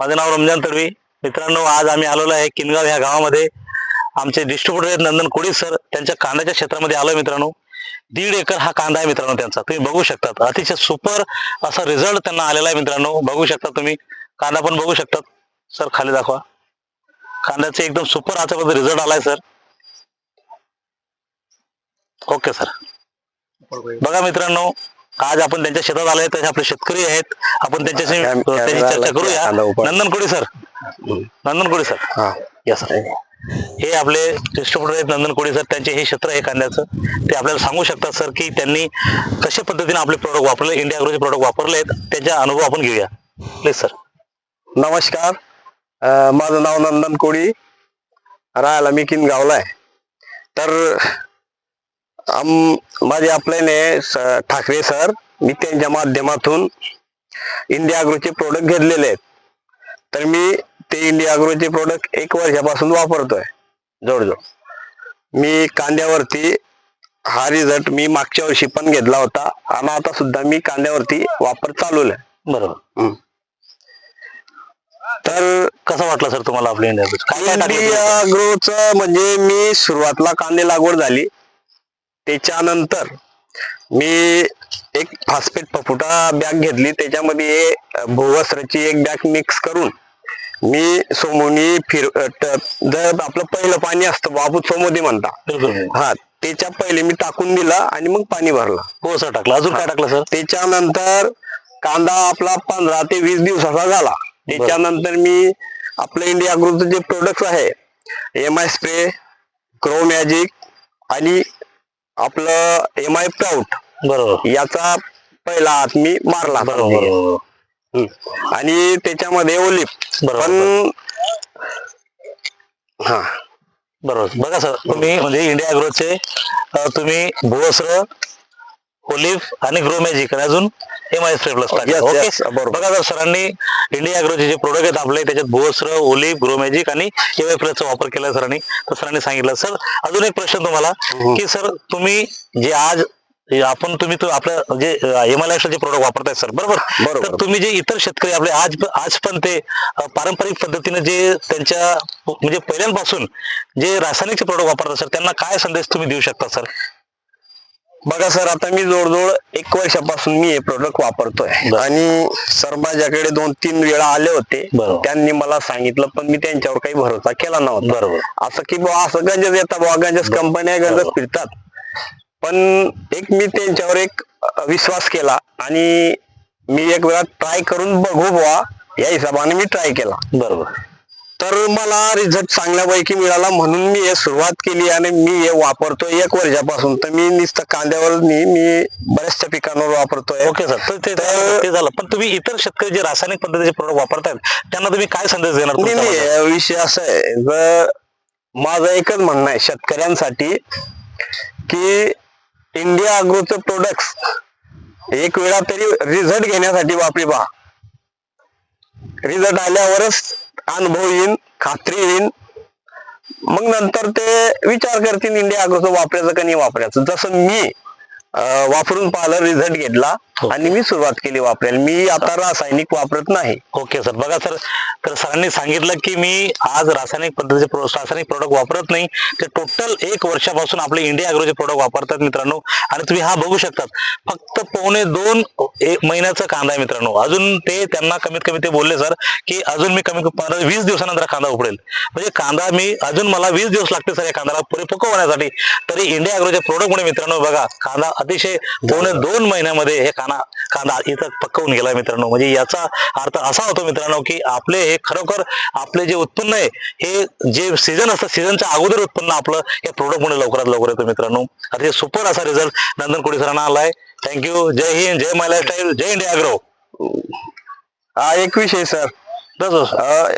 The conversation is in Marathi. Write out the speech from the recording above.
माझं नाव रमजान तडवी. मित्रांनो आज आम्ही आलेलो आहे किनगाव ह्या गावामध्ये. आमचे डिस्ट्रीब्युटर आहेत नंदन कोळी सर त्यांच्या कांद्याच्या क्षेत्रामध्ये आलो मित्रांनो. दीड एकर हा कांदा आहे मित्रांनो त्यांचा. तुम्ही बघू शकतात. अतिशय सुपर असा रिझल्ट त्यांना आलेला आहे मित्रांनो. बघू शकता तुम्ही. कांदा पण बघू शकतात. सर खाली दाखवा. कांद्याचे एकदम सुपर आतापर्यंत रिझल्ट आलाय सर ओके सर बघा मित्रांनो. आज आपण त्यांच्या शेतात आलोय? हे आपले शेतकरी आहेत. आपण त्यांच्याशी त्यांची चर्चा करूया. कांदा उभा. नंदन कोळी सर. नंदन कोळी सर. हा. या सर हे आपले डिस्ट्रीब्युटर आहेत नंदन कोळी सर. त्यांचे हे क्षेत्र आहे कांद्याचं. ते आपल्याला सांगू शकतात सर की त्यांनी कशा पद्धतीने आपले प्रोडक्ट वापरले इंडिया अग्रोचे प्रोडक्ट वापरले आहेत. त्याचा अनुभव आपण घेऊया. प्लीज सर नमस्कार. माझं नाव नंदन कोळी. राहायला मी किनगावला आहे. तर आम माझे आपल्याने ठाकरे सर मी त्यांच्या माध्यमातून इंडिया अग्रोचे प्रोडक्ट घेतलेले आहेत. तर मी ते इंडिया अग्रोचे प्रोडक्ट एक वर्षापासून वापरतोय जवळजवळ मी कांद्यावरती हा रिझल्ट मी मागच्या वर्षी पण घेतला होता आणि आता सुद्धा मी कांद्यावरती वापर चालवलाय बरोबर. तर कसं वाटलं सर तुम्हाला आपले इंडिया ग्रोच म्हणजे मी सुरुवातला कांदे लागवड झाली. त्याच्यानंतर मी एक फास्फेट पपुटा बॅग घेतली. त्याच्यामध्ये भूवस्त्राची एक बॅग मिक्स करून मी सोमोनी फिर जर आपलं पहिलं पाणी असतं बाबू सोमोदी म्हणता. हा त्याच्या पहिले मी टाकून दिला आणि मग पाणी भरलं. हो सर टाकलं. अजून काय टाकलं सर? त्याच्यानंतर कांदा आपला पंधरा ते वीस दिवसाचा झाला. त्याच्यानंतर मी आपलं इंडिया ग्रुपचं जे प्रोडक्ट आहे M I spray grow magic आणि आपलं एम आय प्राऊट बरोबर याचा पहिला हात मी मारला बरोबर. हम्म. आणि त्याच्यामध्ये ओलिप बरोबर. पण हा बरोबर बघा सर तुम्ही म्हणजे इंडिया अग्रोचे अं, तुम्ही भुवस्त्र ओलिव्ह आणि ग्रो मॅजिक आणि अजून एम आय प्लस ओके. बघा सर सरांनी इंडिया अग्रोचे जे प्रोडक्ट आहेत आपले त्याच्यात ओलिव्ह ग्रो मॅजिक आणि एम प्लसचा वापर केला सरांनी तर सरांनी सांगितलं. सर अजून एक प्रश्न तुम्हाला की सर तुम्ही जे आज आपण तुम्ही तो आपल्या जे जे प्रोडक्ट वापरताय सर बरोबर? बरोबर. तर तुम्ही जे इतर शेतकरी आपले आज आज पण ते पारंपरिक पद्धतीने जे त्यांच्या म्हणजे पहिल्यांपासून जे रासायनिकचे प्रोडक्ट वापरतात सर त्यांना काय संदेश तुम्ही देऊ शकता सर? बघा सर आता मी जवळजवळ एक वर्षापासून मी हे प्रोडक्ट वापरतोय. आणि सर माझ्याकडे दोन तीन वेळा आले होते. त्यांनी मला सांगितलं पण मी त्यांच्यावर काही भरोसा केला नव्हता. बरोबर. असं की बुवा असं गंजच येतात बुवा गंजस कंपन्या बरोबर. फिरतात. पण एक मी त्यांच्यावर एक विश्वास केला आणि मी एक वेळा ट्राय करून बघू बुवा या हिशोबाने मी ट्राय केला. बरोबर. तर मला रिझल्ट चांगल्यापैकी मिळाला म्हणून मी हे सुरुवात केली आणि मी हे वापरतोय एक वर्षापासून. तर मी नुसतं कांद्यावर मी मी बऱ्याचशा पिकांवर वापरतोय. ओके सर तर ते झालं. पण तुम्ही इतर शेतकरी जे रासायनिक पद्धतीचे प्रोडक्ट वापरतात त्यांना तुम्ही काय संदेश देणार? नाही विषय असा आहे. जर माझं एकच म्हणणं आहे शेतकऱ्यांसाठी की इंडिया अग्रोचं प्रोडक्ट एक वेळा तरी रिझल्ट घेण्यासाठी वापरी पहा रिझल्ट आल्यावरच अनुभव येईन खात्री येईन. मग नंतर ते विचार करतील इंडिया अग्रोचं वापरायचं का नाही वापरायचं? जसं मी वापरून पाहिलं रिझल्ट घेतला हो. आणि मी सुरुवात केली वापरायला. मी आता रासायनिक वापरत नाही. Okay sir. बघा सर तर सरांनी सांगितलं की मी आज रासायनिक पद्धतीचे रासायनिक प्रोडक्ट वापरत नाही. ते टोटल एक वर्षापासून आपले इंडिया अग्रोचे प्रोडक्ट वापरतात मित्रांनो. आणि तुम्ही हा बघू शकतात. फक्त पावणे दोन महिन्याचा कांदा आहे मित्रांनो. अजून ते त्यांना कमीत कमी ते बोलले सर की अजून मी कमी पंधरा वीस दिवसानंतर कांदा उपडेल म्हणजे कांदा मी अजून मला वीस दिवस लागते सर या कांद्याला परिपक्व होण्यासाठी. तरी इंडिया अग्रोच्या प्रोडक्ट मुळे मित्रांनो बघा कांदा अतिशय पावणे दोन महिन्यामध्ये हे कांदा कांदा इथं पक्कवून गेला मित्रांनो. म्हणजे याचा अर्थ असा होतो मित्रांनो की आपले हे खरोखर आपले जे उत्पन्न आहे हे जे सीझन असतं सीझनच्या अगोदर उत्पन्न आपलं या प्रोडक्ट मुळे लवकरात लवकर येतं मित्रांनो. अतिशय सुपर असा रिझल्ट नंदन कोडी सरांना आलाय. थँक्यू जय हिंद जय माय लाईफस्टाईल जय इंडिया अग्रो हा एक विषय सर अं,